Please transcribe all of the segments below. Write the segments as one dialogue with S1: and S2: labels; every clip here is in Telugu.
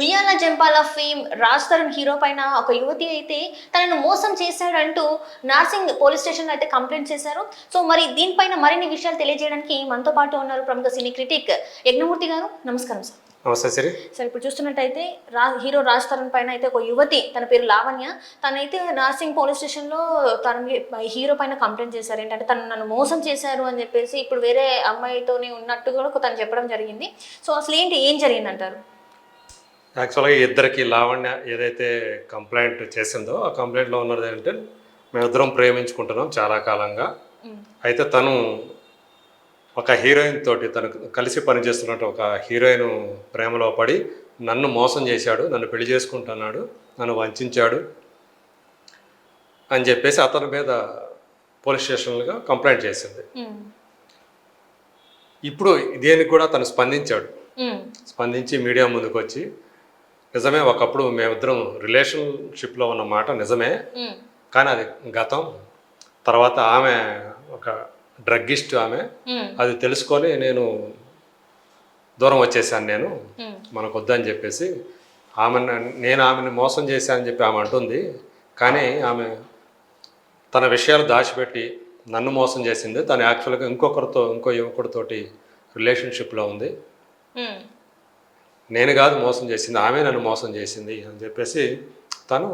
S1: ఉయ్యాల జంపాల ఫేమ్ రాజ్ తరుణ్ హీరో పైన ఒక యువతి అయితే తనను మోసం చేశాడంటూ నార్సింగ్ పోలీస్ స్టేషన్లో అయితే కంప్లైంట్ చేశారు. సో మరి దీనిపైన మరిన్ని విషయాలు తెలియజేయడానికి మనతో పాటు ఉన్నారు ప్రముఖ సినీ క్రిటిక్ యజ్ఞమూర్తి గారు. నమస్కారం సార్.
S2: నమస్తే సిరి.
S1: సార్ ఇప్పుడు చూస్తున్నట్టయితే రా హీరో రాజ్ తరుణ్ పైన అయితే ఒక యువతి తన పేరు లావణ్య. తనైతే నార్సింగ్ పోలీస్ స్టేషన్లో తన హీరో పైన కంప్లైంట్ చేశారు. ఏంటంటే తను నన్ను మోసం చేశారు అని చెప్పేసి ఇప్పుడు వేరే అమ్మాయితోనే ఉన్నట్టు కూడా తను చెప్పడం జరిగింది. సో అసలు ఏంటి ఏం జరిగిందంటారు?
S2: యాక్చువల్గా ఇద్దరికి లావణ్య ఏదైతే కంప్లైంట్ చేసిందో ఆ కంప్లైంట్లో ఉన్నది ఏంటంటే మేమిద్దరం ప్రేమించుకుంటున్నాం చాలా కాలంగా అయితే తను ఒక హీరోయిన్ తోటి తను కలిసి పనిచేస్తున్నట్టు ఒక హీరోయిన్ ప్రేమలో పడి నన్ను మోసం చేశాడు నన్ను పెళ్ళి చేసుకుంటున్నాడు నన్ను వంచాడు అని చెప్పేసి అతని మీద పోలీస్ స్టేషన్లుగా కంప్లైంట్ చేసింది. ఇప్పుడు దేనికి కూడా తను స్పందించాడు. స్పందించి మీడియా ముందుకు వచ్చి నిజమే ఒకప్పుడు మేమిద్దరం రిలేషన్షిప్లో ఉన్న మాట నిజమే. కానీ అది గతం తర్వాత ఆమె ఒక డ్రగ్గిస్ట్ ఆమె. అది తెలుసుకొని నేను దూరం వచ్చేసాను నేను. మనకు వద్దని చెప్పేసి ఆమె నేను ఆమెను మోసం చేశానని చెప్పి ఆమె అంటుంది కానీ ఆమె తన విషయాలు దాచిపెట్టి నన్ను మోసం చేసింది తను యాక్చువల్గా ఇంకొకరితో ఇంకో యువకుడితోటి రిలేషన్షిప్లో ఉంది. నేను కాదు మోసం చేసింది ఆమె నన్ను మోసం చేసింది అని చెప్పేసి తను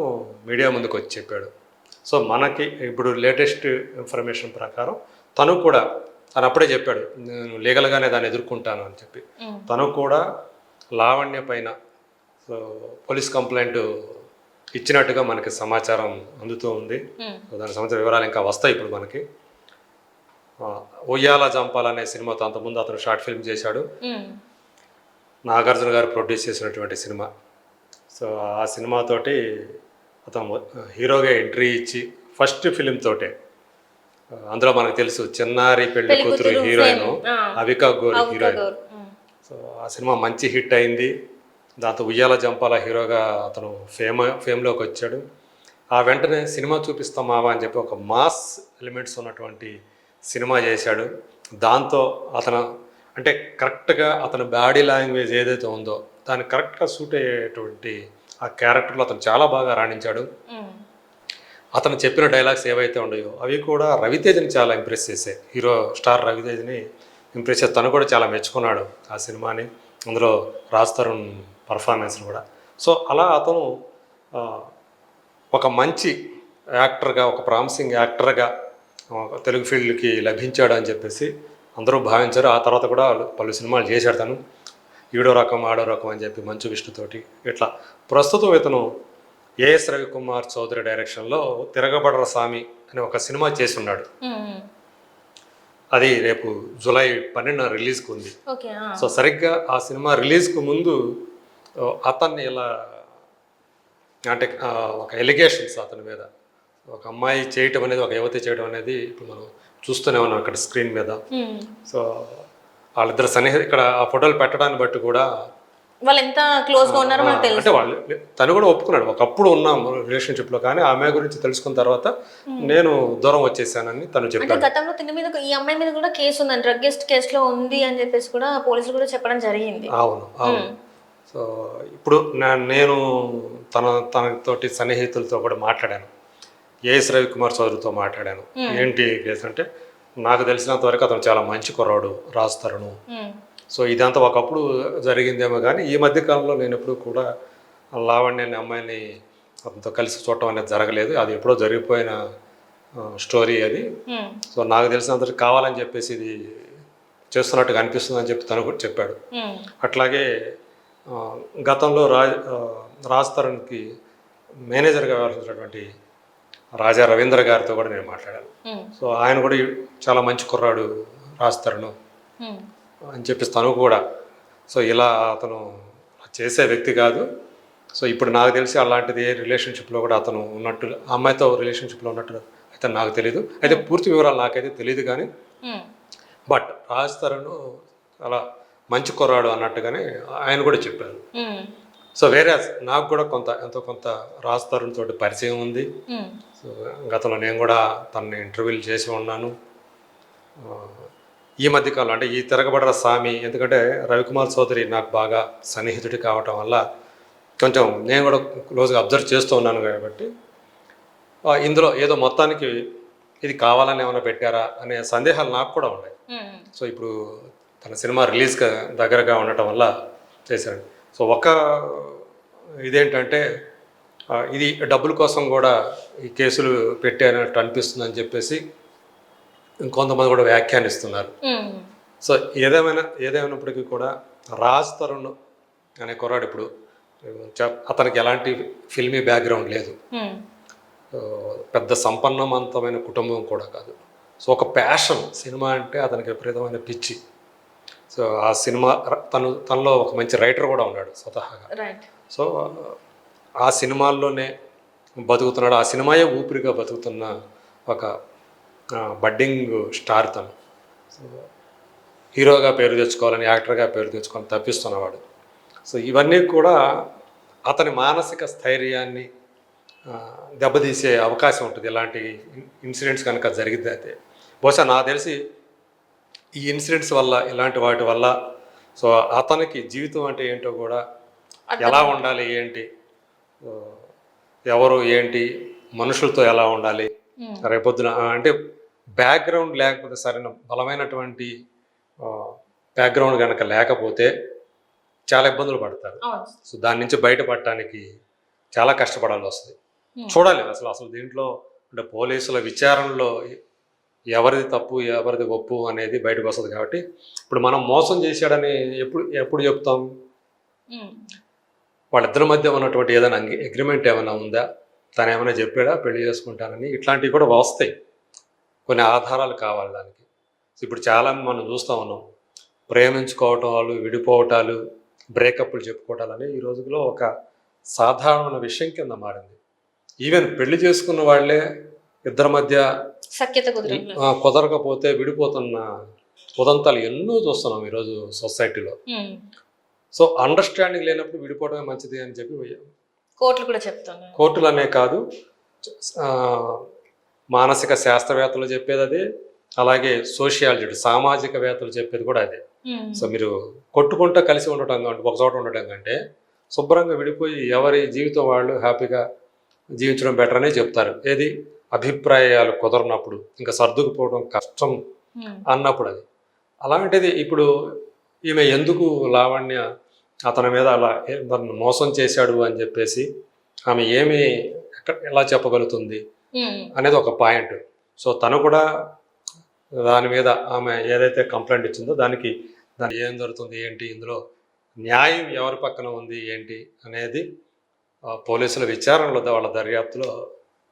S2: మీడియా ముందుకు వచ్చి చెప్పాడు. సో మనకి ఇప్పుడు లేటెస్ట్ ఇన్ఫర్మేషన్ ప్రకారం తను కూడా తను అప్పుడే చెప్పాడు నేను లీగల్గానే దాన్ని ఎదుర్కొంటాను అని చెప్పి. తను కూడా లావణ్య పైన సో పోలీస్ కంప్లైంట్ ఇచ్చినట్టుగా మనకి సమాచారం అందుతూ ఉంది. దానికి సంబంధించిన వివరాలు ఇంకా వస్తాయి ఇప్పుడు మనకి. ఉయ్యాల జంపాల అనే సినిమాతో అంతకుముందు అతను షార్ట్ ఫిల్మ్ చేశాడు. నాగార్జున గారు ప్రొడ్యూస్ చేసినటువంటి సినిమా. సో ఆ సినిమాతోటి అతను హీరోగా ఎంట్రీ ఇచ్చి ఫస్ట్ ఫిలిం తోటే. అందులో మనకు తెలుసు చిన్నారి
S1: పెళ్ళి
S2: కూతురు heroine. Avika Gor heroine. So ఆ సినిమా మంచి హిట్ అయింది. దాంతో ఉయ్యాల జంపాల హీరోగా అతను ఫేమ్ ఫేమ్లోకి వచ్చాడు. ఆ వెంటనే సినిమా చూపిస్తాం మావా అని చెప్పి ఒక మాస్ ఎలిమెంట్స్ ఉన్నటువంటి సినిమా చేశాడు. దాంతో అతను అంటే కరెక్ట్గా అతని బాడీ లాంగ్వేజ్ ఏదైతే ఉందో దానికి కరెక్ట్గా సూట్ అయ్యేటువంటి ఆ క్యారెక్టర్లో అతను చాలా బాగా రాణించాడు. అతను చెప్పిన డైలాగ్స్ ఏవైతే ఉన్నాయో అవి కూడా రవితేజని చాలా ఇంప్రెస్ చేశాయి. హీరో స్టార్ రవితేజని ఇంప్రెస్ చేసి తను కూడా చాలా మెచ్చుకున్నాడు ఆ సినిమాని. అందులో రాజ్ తరుణ్ పర్ఫార్మెన్స్ని కూడా. సో అలా అతను ఒక మంచి యాక్టర్గా ఒక ప్రామిసింగ్ యాక్టర్గా తెలుగు ఫీల్డ్కి లభించాడు అని చెప్పేసి అందరూ భావించారు. ఆ తర్వాత కూడా పలు సినిమాలు చేశాడు తను. ఈడో రకం ఆడో రకం అని చెప్పి మంచు విష్ణుతోటి ఇట్లా. ప్రస్తుతం ఇతను ఏఎస్ రవికుమార్ చౌదరి డైరెక్షన్లో తిరగబడర స్వామి అనే ఒక సినిమా చేసి ఉన్నాడు. అది రేపు జూలై పన్నెండున రిలీజ్కి ఉంది. సో సరిగ్గా ఆ సినిమా రిలీజ్కు ముందు అతన్ని ఇలా అంటే ఒక ఎలిగేషన్స్ అతని మీద. ఒక అమ్మాయి చేయటం అనేది ఒక యువతి చేయడం అనేది ఇప్పుడు మనం చూస్తూనే ఉన్నాం ఇక్కడ స్క్రీన్ మీద. సో వాళ్ళిద్దరు సన్నిహి ఇక్కడ ఆ ఫోటోలు పెట్టడాన్ని బట్టి కూడా
S1: వాళ్ళు ఎంత క్లోజ్గా ఉన్నారో మనకు తెలుసు.
S2: అంటే వాళ్ళు తను కూడా ఒప్పుకున్నాడు. ఒకప్పుడు ఉన్నాం రిలేషన్షిప్లో కానీ ఆమె గురించి తెలుసుకున్న తర్వాత నేను దూరం వచ్చేసానని తను చెప్పాడు.
S1: గతంలో తిని మీద ఈ అమ్మాయి మీద కూడా కేసు ఉందని డ్రగ్గిస్ట్ కేసులో ఉంది అని చెప్పేసి కూడా పోలీసులు కూడా చెప్పడం జరిగింది.
S2: అవును అవును. సో ఇప్పుడు నేను తన తనతోటి సన్నిహితులతో కూడా మాట్లాడాను. ఏఎస్ రవికుమార్ చౌదరితో మాట్లాడాను ఏంటి కేసు అంటే నాకు తెలిసినంత వరకు అతను చాలా మంచి కుర్రాడు రాస్తారును. సో ఇదంతా ఒకప్పుడు జరిగిందేమో కానీ ఈ మధ్య కాలంలో నేను ఎప్పుడు కూడా లావణ్య అనే అమ్మాయిని అతనితో కలిసి చూడటం అనేది జరగలేదు అది ఎప్పుడో జరిగిపోయిన స్టోరీ అది. సో నాకు తెలిసినంత కావాలని చెప్పేసి ఇది చేస్తున్నట్టుగా అనిపిస్తుంది అని చెప్పి తను కూడా చెప్పాడు. అట్లాగే గతంలో రాజ్ రాజ్ తరుణ్కి మేనేజర్గా వ్యవహరించినటువంటి రాజా రవీంద్ర గారితో కూడా నేను మాట్లాడాను. సో ఆయన కూడా చాలా మంచి కుర్రాడు
S1: ఉమ్.
S2: అని చెప్పేసి తను కూడా సో ఇలా అతను చేసే వ్యక్తి కాదు సో ఇప్పుడు నాకు తెలిసి అలాంటిది ఏ రిలేషన్షిప్లో కూడా అతను ఉన్నట్టు అమ్మాయితో రిలేషన్షిప్లో ఉన్నట్టు అయితే నాకు తెలియదు అయితే పూర్తి వివరాలు నాకైతే తెలియదు కానీ. బట్ రాజ్ తరుణ్ అలా మంచి కుర్రాడు అన్నట్టుగానే ఆయన కూడా చెప్పారు. సో వేరే నాకు కూడా కొంత ఎంతో కొంత రాజ్ తరుణ్ తోటి పరిచయం ఉంది. సో గతంలో నేను కూడా తనని ఇంటర్వ్యూలు చేసి ఉన్నాను. ఈ మధ్యకాలం అంటే ఈ తిరగబడర స్వామి ఎందుకంటే రవికుమార్ చౌదరి నాకు బాగా సన్నిహితుడి కావటం వల్ల కొంచెం నేను కూడా క్లోజ్గా అబ్జర్వ్ చేస్తూ ఉన్నాను కాబట్టి ఇందులో ఏదో మొత్తానికి ఇది కావాలని ఏమైనా పెట్టారా అనే సందేహాలు నాకు కూడా ఉన్నాయి. సో ఇప్పుడు తన సినిమా రిలీజ్ దగ్గరగా ఉండటం వల్ల చేశారు. సో ఒక ఇదేంటంటే ఇది డబ్బుల కోసం కూడా ఈ కేసులు పెట్టారన్నట్టు అనిపిస్తుందని చెప్పేసి ఇంకొంతమంది కూడా వ్యాఖ్యానిస్తున్నారు. సో ఏదేమైనా ఏదేమైనప్పటికీ కూడా రాజ్ తరుణ్ అనే కుర్రాడు ఇప్పుడు అతనికి ఎలాంటి ఫిల్మీ బ్యాక్గ్రౌండ్ లేదు. పెద్ద సంపన్నవంతమైన కుటుంబం కూడా కాదు. సో ఒక ప్యాషన్ సినిమా అంటే అతనికి విపరీతమైన పిచ్చి. సో ఆ సినిమా తను తనలో ఒక మంచి రైటర్ కూడా ఉన్నాడు స్వతహాగా. సో ఆ సినిమాల్లోనే బతుకుతున్నాడు. ఆ సినిమాయే ఊపిరిగా బతుకుతున్న ఒక బడ్డింగ్ స్టార్ తను. సో హీరోగా పేరు తెచ్చుకోవాలని యాక్టర్గా పేరు తెచ్చుకోవాలని తప్పిస్తున్నవాడు. సో ఇవన్నీ కూడా అతని మానసిక స్థైర్యాన్ని దెబ్బతీసే అవకాశం ఉంటుంది. ఇలాంటి ఇన్సిడెంట్స్ కనుక జరిగితే అయితే. బహుశా నాకు తెలిసి ఈ ఇన్సిడెంట్స్ వల్ల ఇలాంటి వాటి వల్ల సో అతనికి జీవితం అంటే ఏంటో కూడా ఎలా ఉండాలి ఏంటి? ఎవరు ఏంటి? మనుషులతో ఎలా ఉండాలి? రేపొద్దున అంటే బ్యాక్గ్రౌండ్ లేకపోతే సరైన బలమైనటువంటి బ్యాక్గ్రౌండ్ కనుక లేకపోతే చాలా ఇబ్బందులు పడతారు. సో దాని నుంచి బయటపడటానికి చాలా కష్టపడాల్సి వస్తుంది. చూడాలి అసలు అసలు దీంట్లో అంటే పోలీసుల విచారణలో ఎవరిది తప్పు ఎవరిది ఒప్పు అనేది బయటకు వస్తుంది కాబట్టి ఇప్పుడు మనం మోసం చేశాడని ఎప్పుడు ఎప్పుడు చెప్తాం? వాళ్ళిద్దరి మధ్య ఉన్నటువంటి ఏదైనా అగ్రిమెంట్ ఏమైనా ఉందా? తను ఏమైనా చెప్పాడా? పెళ్ళి చేసుకుంటానని? ఇట్లాంటివి కూడా వస్తాయి. కొన్ని ఆధారాలు కావాలి దానికి. ఇప్పుడు చాలా మనం చూస్తూ ఉన్నాం. ప్రేమించుకోవటాలు విడిపోవటాలు బ్రేకప్లు చెప్పుకోవటాలని ఈ రోజుల్లో ఒక సాధారణ విషయం కింద మారింది. ఈవెన్ పెళ్ళి చేసుకున్న వాళ్ళే ఇద్దరి మధ్య
S1: సఖ్యత
S2: కుదరకపోతే విడిపోతున్న ఉదంతాలు ఎన్నో చూస్తున్నాం ఈరోజు సొసైటీలో. సో అండర్స్టాండింగ్ లేనప్పుడు విడిపోవడమే మంచిది అని చెప్పి
S1: కోర్టులు కూడా చెప్తున్నారు
S2: కోర్టులు అనే కాదు మానసిక శాస్త్రవేత్తలు చెప్పేది అదే అలాగే సోషియాలజీ సామాజికవేత్తలు చెప్పేది కూడా అదే. సో మీరు కొట్టుకుంటూ కలిసి ఉండటం కంటే ఒక చోట ఉండటం కంటే శుభ్రంగా విడిపోయి ఎవరి జీవితం వాళ్ళు హ్యాపీగా జీవించడం బెటర్ అనే చెప్తారు. ఏది? అభిప్రాయాలు కుదరనప్పుడు ఇంకా సర్దుకుపోవడం కష్టం
S1: ఉమ్,
S2: అన్నప్పుడు అది. అలాంటిది ఇప్పుడు ఈమె ఎందుకు లావణ్య అతని మీద అలా తనను మోసం చేశాడు అని చెప్పేసి ఆమె ఏమి ఎక్కడ ఎలా చెప్పగలుగుతుంది
S1: ఉమ్,
S2: అనేది ఒక పాయింట్. సో తను కూడా దాని మీద ఆమె ఏదైతే కంప్లైంట్ ఇచ్చిందో దానికి దాని ఏం జరుగుతుంది ఏంటి ఇందులో న్యాయం ఎవరి పక్కన ఉంది ఏంటి అనేది పోలీసుల విచారణలో వాళ్ళ దర్యాప్తులో.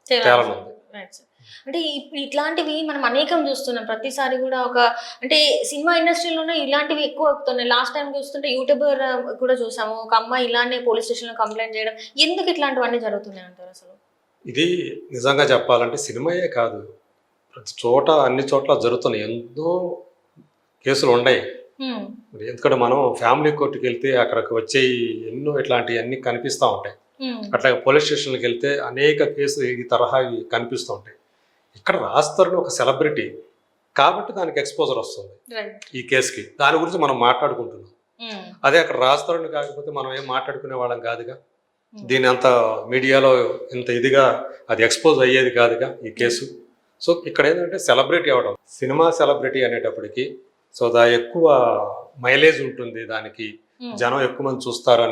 S2: తేలనుంది.
S1: Sir. అంటే ఇట్లాంటివి మనం అనేకం చూస్తున్నాం. ప్రతిసారి కూడా ఒక అంటే సినిమా ఇండస్ట్రీలోనే ఇలాంటివి ఎక్కువ అవుతున్నాయి. లాస్ట్ టైం చూస్తుంటే యూట్యూబర్ కూడా చూసాము. ఒక అమ్మాయి ఇలానే పోలీస్ స్టేషన్లో కంప్లైంట్ చేయడం. ఎందుకు ఇట్లాంటివన్నీ జరుగుతున్నాయి అంటారు అసలు?
S2: ఇది నిజంగా చెప్పాలంటే సినిమాయే కాదు. ప్రతి చోట అన్ని చోట్ల జరుగుతున్నాయి. ఎన్నో కేసులు ఉన్నాయి. ఎందుకంటే మనం ఫ్యామిలీ కోర్టుకి వెళ్తే అక్కడికి వచ్చే ఎన్నో ఇట్లాంటివి అన్నీ కనిపిస్తూ ఉంటాయి. అట్లాగే పోలీస్ స్టేషన్కి వెళ్తే అనేక కేసులు ఈ తరహా కనిపిస్తూ ఉంటాయి. ఇక్కడ రాస్తారని ఒక సెలబ్రిటీ కాబట్టి దానికి ఎక్స్పోజర్ వస్తుంది. ఈ కేసుకి. దాని గురించి మనం మాట్లాడుకుంటున్నాం. అదే అక్కడ రాస్తారని కాకపోతే మనం ఏం మాట్లాడుకునే వాళ్ళం కాదుగా. దీని అంత మీడియాలో ఇంత ఇదిగా అది ఎక్స్పోజ్ అయ్యేది కాదుగా ఈ కేసు? సో ఇక్కడ ఏంటంటే సెలబ్రిటీ అవడం. సినిమా సెలబ్రిటీ అనేటప్పటికి సో దా ఎక్కువ మైలేజ్ ఉంటుంది దానికి. జనం ఎక్కువ మంది చూస్తారు